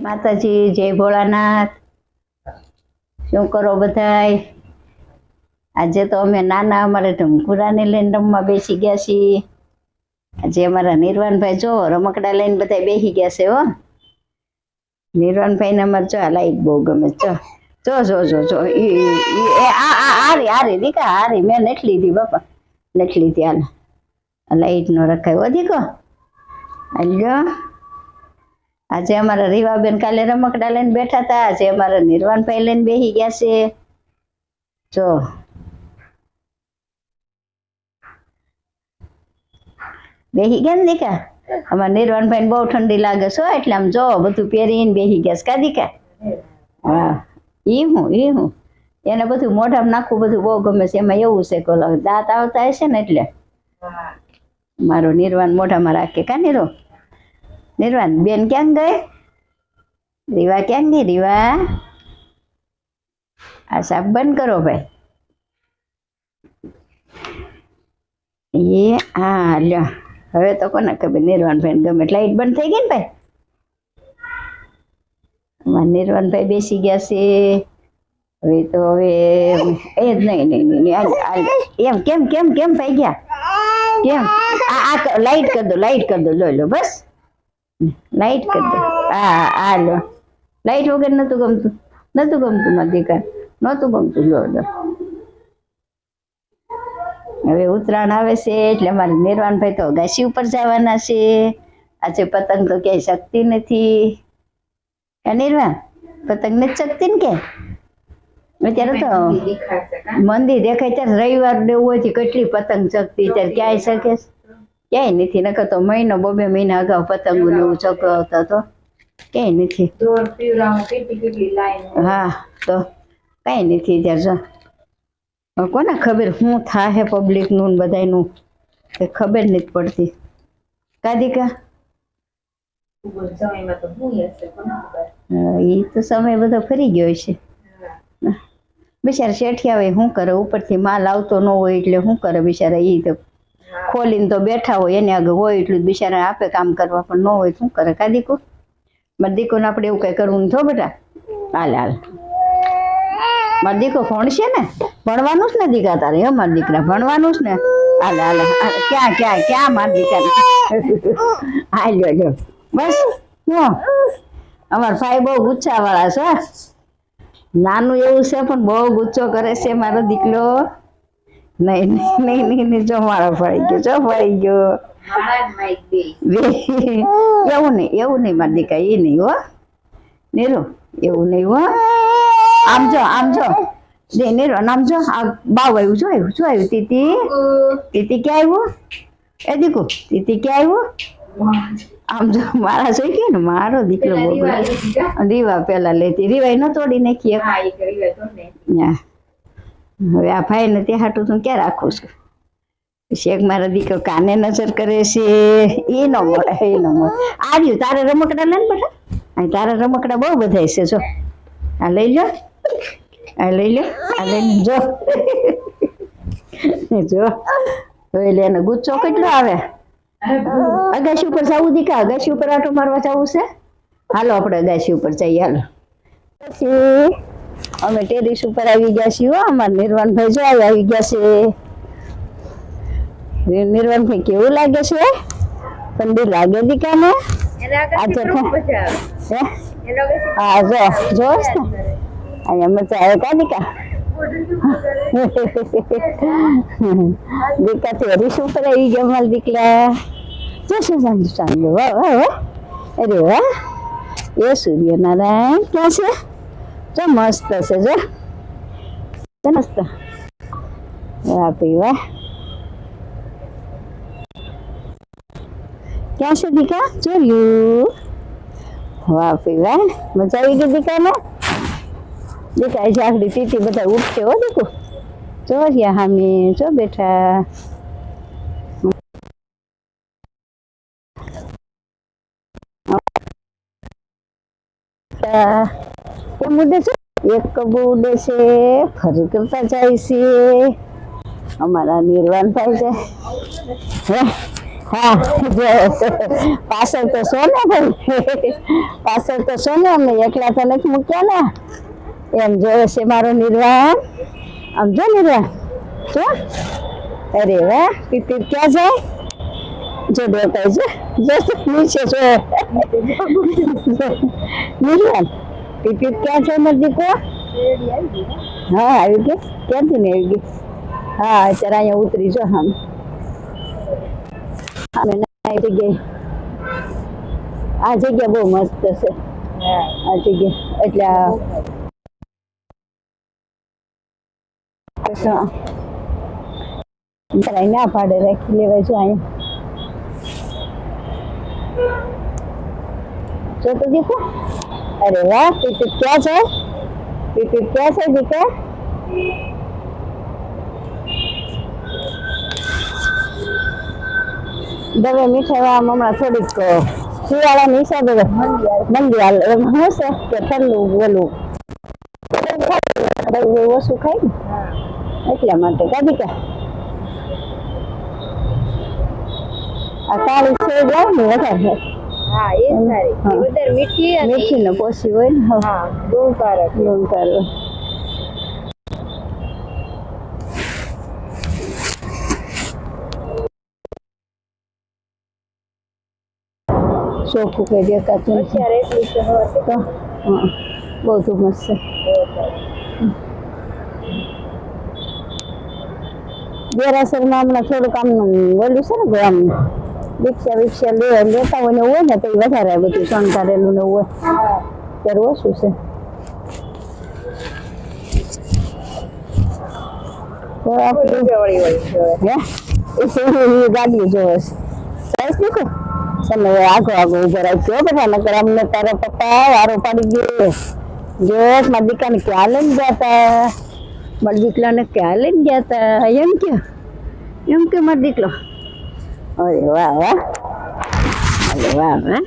માતાજી, જય ભોળાનાથ. શું કરો બધાય? આજે તો અમે નાના, અમારે ઢમકુરાને લઈને રમવા બેસી ગયા છીએ. આજે અમારા નિર્વાણભાઈ જો રમકડા લઈને બધા બેસી ગયા છે, હો. નિર્વાણભાઈને અમારે જો આ લાઈક બહુ ગમે જો. જો જો જો જો એ, આ આ હારી હારી, દીકા, હારી, મેં નથી લીધી બાપા. નથી લીધી હાલ. આ લાઈટ નો રખાય વધીકો હાલ્યો. આજે અમારા રીવાબેન કાલે રમકડા લઈને બેઠા હતા. આજે અમારા નિર્વાણભાઈ લઈને બેસી ગયા છે. જો. બેસી ગયા ને દીકા? અમારા નિર્વાણભાઈ બહુ ઠંડી લાગે છે એટલે આમ જો બધું પહેરીને બેસી ગયા છે. કા દીકા? હા. એ હું એ હું. એને બધું મોઢામાં નાખવું બધું બહુ ગમે છે. એમાં એવું છે કે દાંત આવતા હશે ને એટલે. મારો નિર્વાણ મોઢામાં રાખે. કા નિરો? નિર્વાણ બેન ક્યાં ગઈ? રીવા ક્યાં ગઈ, રીવા? આ સાપ બંધ કરો ભાઈ. એ હા લ્યો. હવે તો કોને ખબર નિર્વાણભાઈ ગમે લાઈટ બંધ થઈ ગઈ ને ભાઈ? નિર્વાણભાઈ બેસી ગયા છે. હવે તો હવે એ જ નહીં નહીં નહીં. એમ, કેમ કેમ કેમ ભાઈ ગયા? કેમ? આ લાઈટ કરી દો લાઈટ કરી દો, લો લો, બસ. લાઈટ કરી દે હા હા લો લાઈટ વગર નતું ગમતું નતું ગમતું મારા દીકરા નહોતું ગમતું લો લો હવે ઉત્તરાયણ આવે છે એટલે અમારે નિર્વાણભાઈ તો ગાસી ઉપર જવાના છે આજે પતંગ તો ક્યાંય શકતી નથી હે નિર્વાણ પતંગ નથી શકતી ને કે અત્યારે તો મંદિર દેખાય ત્યારે રવિવાર ને એવું હોય કેટલી પતંગ શકતી ત્યારે ક્યાંય શકે છે? ક્યાંય નથી નકર તો મહિનો બબે મહિના અગાઉ પતંગો ને એવું ચકવતો હતો ક્યાંય નથી. હા તો કાંઈ નથી ત્યારે જો. કોને ખબર શું થાય પબ્લિકનું ને બધાયનું? એ ખબર નથી પડતી. કાદિકા? એ તો સમય બધો ફરી ગયો છે. બિચારા શેઠિયા હોય શું કરે? ઉપરથી માલ આવતો ન હોય એટલે શું કરે બિચારા? એ તો ખોલીને તો બેઠા હોય, એને આગળ હોય એટલું જ બિચારા આપે કામ કરવા, પણ ન હોય શું કરે? કા દીકુ? મારા દીકુને આપણે એવું કઈ કરવું હો બેટા. હાલ હાલ. મારો દીકરો ભણશે ને? ભણવાનું જ ને દીકરા તારે, હે મારા દીકરા, ભણવાનું જ ને? હાલે હાલે. ક્યાં ક્યાં ક્યાં મારા દીકરા હાલ લ્યો બસ, હું. અમારા ભાઈ બહુ ગુચ્છા વાળા છે નાનું એવું છે, પણ બહુ ગુચ્છો કરે છે મારો દીકરો. નહીં નહીં નહીં નહીં જો મારો ફળી ગયો જો ફળી ગયો. એવું નહીં એવું નહીં મારી દીકરા એ નહીં હો. નીરુ એવું નહીં હો. આમ જો આમ જો. દે નીરુ આમ જો આ બાવ આવ્યું જો આવ્યું શું આવ્યું તીતી. તીતી ક્યાં આવ્યું? એ દીકુ તીતી ક્યાં આવ્યું? આમ જો મારા જોઈ કે ને મારો દીકરો ગુસ્સો. રીવા પેલા લેતી રીવાય ન તોડી નાખીએ હા. હવે આ ભાઈ ને ત્યાં હાટું તું ક્યાં રાખું છું? શેખ મારો દીકરો કાને નજર કરે છે એ ન મળે એ ન મળે. આવ્યું તારા રમકડા લે ને બધા? તારા રમકડા બહુ બધા છે, જો. આ લઈ લો આ લઈ લો આ લઈ જો. જો. એટલે એને ગુચ્છો કેટલો આવે? અગાશી ઉપર જવું દીકા, અગાશી ઉપર આટો મારવા જવું છે? હાલો, આપણે અગાશી ઉપર જઈએ, હાલો. પછી અમે ટેરિસ ઉપર આવી ગયા છીએ હો અમારા નિર્વાણભાઈ જો આવી ગયા છે. નિર્વાણભાઈ કેવું લાગે છે? ઠંડી લાગે દીકાને? આજે હે? હા જો જો અહીંયા મજા આવે કા દીકા? દીકા ટેરિસ ઉપર આવી ગયા મારા દીકરા. જો શું સાંજુ સાંજુ વાહ વાહ વાહ. અરે વાહ. એ સૂર્યનારાયણ ક્યાં છે? જો મસ્ત છે જો. મસ્ત. વાહ ક્યાં છે દીકા જોયું વાહ પીવા મજા આવી ગઈ દીકાને દીકા એ જાગડી તીતી બધા ઉઠશે હો દીકુ. જો રહ્યા હામે, જો બેઠા. તા કેમ ઉડે છે એક કબૂ ઉડે છે ફરી કરતા જાય છે અમારા નિર્વાણ થાય છે હે હા જો પાછળ તો સોને ભાઈ પાછળ તો સોને અમે એકલા તો નથી મૂક્યા ને એમ જોવે છે મારો નિર્વાણ આમ જો નિર્વાણ જો અરે વાહ પીપી ક્યાં જાય જો દેખાય છે જો નીચે જો નિર્વાણ પીપી ક્યાં છે મારો દીકરો? હા, આવી ગઈ ક્યાંથી ને આવી ગઈ હા, અત્યારે અહીંયા ઉતરી જો આમ અમે આ આ જગ્યા બહુ મસ્ત છે. આ જગ્યા. એટલે આ કૃષ્ણ ના પાડે રાખી લેવાય જો અહીંયા. જો તો દીકો અરે વાહ પીપી ક્યાં છે પીપી ક્યાં છે દીકરા દવે મીઠાઈમાં હમણાં થોડીક શિયાળાની હિસાબે મંદી હાલ એમાં શું છે કે ઠંડુ ઓલું બધું ઓછું ખાય ને એટલા માટે કાઢી કા આ કાળી છે લાવ ને વધારે હા એ સારી વધારે મીઠી અને મીઠી ને પોસી હોય ને હા. હા ગુણકારક ચોખ્ખું કઈ દેખાતું અત્યારે એટલી છે તો હા બહુ મસ્ત દેરાસરમાં હમણાં થોડુંક આમ ઓલું છે ને આમ રિક્ષા વિક્ષા લે લેતા હોય ને હોય ને તો એ વધારે બધું શણકારેલું ને હોય. ત્યારે ઓછું છે. ગાડીઓ જોવે સરસ તમે આગો આગો ઊભો રાખ્યો બધા નકર અમને તારા પપ્પા વારો પાડી ગયો. જો મારા દીકરાને ક્યાં લઈને ગયા તા મારા દીકરાને ક્યાં લઈને ગયા તા એમ કે? એમ કે મારો દીકરો અરે વાહ વાહ. અરે વાહ વાહ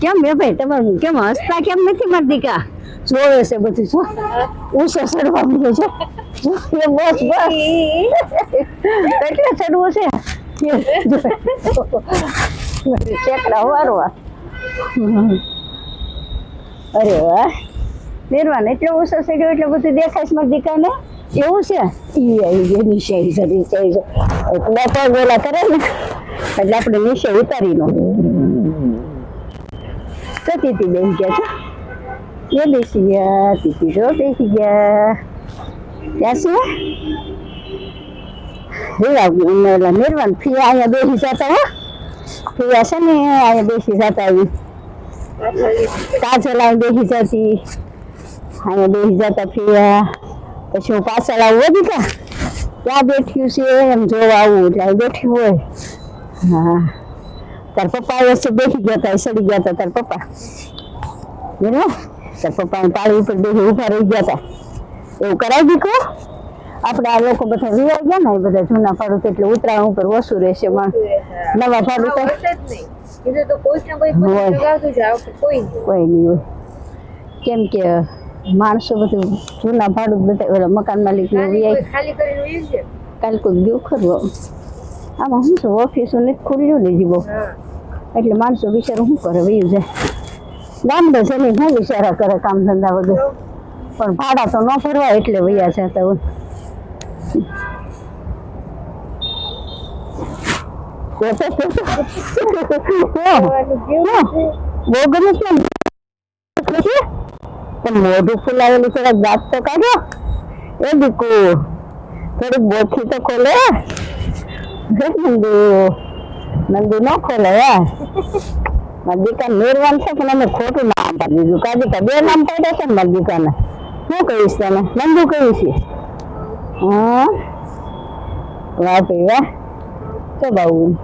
કેમ બે ભાઈ તમારું કેમ હસતા કેમ નથી મારા દીકરા જોવે છે બધું શું ઉસે ચડવા મળે છે. જો, એ બસ બસ. કેટલે ચડવું છે? ચેકડા વારવા. અરે વાહ. નિર્વાણ એટલે ઊંચો ચડ્યો એટલે બધું દેખાય છે મારા દીકરાને? એવું છે? ઈ આવી નીચે આવી છે છે એટલે તો ગોલા કરે ને. એટલે આપણે નીચે ઉતારી નો તો તીતી બેસી ગયા છો? એ બેસી ગયા. તીતી જો બેસી ગયા. ત્યાં શું રેવા ઓલા ફિયા અહીંયા બેસી જતા હો. ફિયા છે ને, અહીંયા બેસી જતા આવી કાજલ બેસી જતી. અહીંયા બેસી જતા ફિયા. પછી હું પાછળ આવું દીધા ક્યાં બેઠ્યું છે એમ જોવા આવું એટલે બેઠ્યું હોય. હા. તાર પપ્પા વચ્ચે બેઠી ગયા હતા સડી ગયા હતા તાર પપ્પા. બરાબર તાર પપ્પા પાળી ઉપર બેસી ઊભા રહી ગયા હતા એવું કરાવી દીધું આપણે આ લોકો બધા વિવાહ ગયા ને એ બધા જૂના ભાડું એટલે ઉતરાણ ઉપર ઓછું રહેશે પણ નવા ભાડું કોઈ નહીં હોય. કેમ કે માણસો બધું જૂના ભાડું બધા ઓલા મકાન માલિક કાલ કોઈ ગયું ખરું. આમાં શું છું? ઓફિસો નથી ખુલ્યું ને જીવો એટલે માણસો બિચારું શું કરે? વયું જાય ગામડે જઈને શું બિચારા કરે કામ ધંધા વગર પણ ભાડા તો ન ભરવા એટલે વયા જતા હોય બહુ ગમે છે. પણ મોઢું ફૂલાવેલું છે દાંત તો કાઢો. એ દીકુ, થોડીક બોથી તો ખોલે. નંદુ નંદુ ન ખોલે દીકા નિર્વાણ છે પણ અમે ખોટું નામ પાડી દીધું. કાઢી તો બે નામ પાડ્યા છે ને મારા શું કહીશ તને? નંદુ કહીશ છે? હા? વાહ ભાઈ વાહ. તો બહુ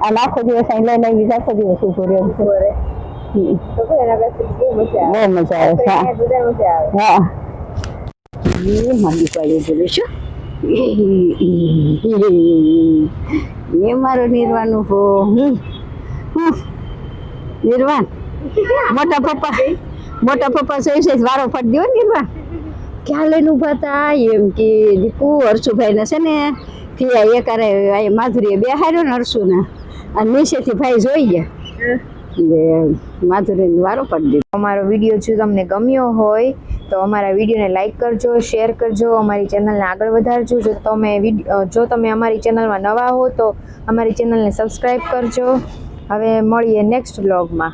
આ આખો દિવસ અહીં લઈને બીજા આખો દિવસ ઊભો રહ્યો. પાસે બહુ મજા આવે હા. એ મારી પાડી બોલું છું એ મારો નિર્વાણ હો હું નિર્વાણ મોટા પપ્પા મોટા પપ્પા સહી સહી વારો ફાડી દ્યો નિર્વાણ ક્યાં લઈને ઊભા હતા એમ કે દીકુ હરસુભાઈ છે ને થયા એકારે આ માધુરીએ બેહાર્યો ને હરસુને અને નીચેથી ભાઈ જોઈ ગયા માધુરીને વારો પડી દીધો. અમારો વીડિયો જો તમને ગમ્યો હોય તો અમારા વિડીયોને લાઇક કરજો શેર કરજો અમારી ચેનલને આગળ વધારજો. જો તમે જો તમે અમારી ચેનલમાં નવા હો તો અમારી ચેનલને સબસ્ક્રાઈબ કરજો. હવે મળીએ નેક્સ્ટ વ્લોગમાં.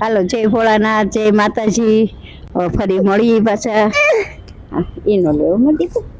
હાલો જય ભોળાનાથ જય માતાજી. ફરી મળીએ પાછા. એનો લેવો દીકું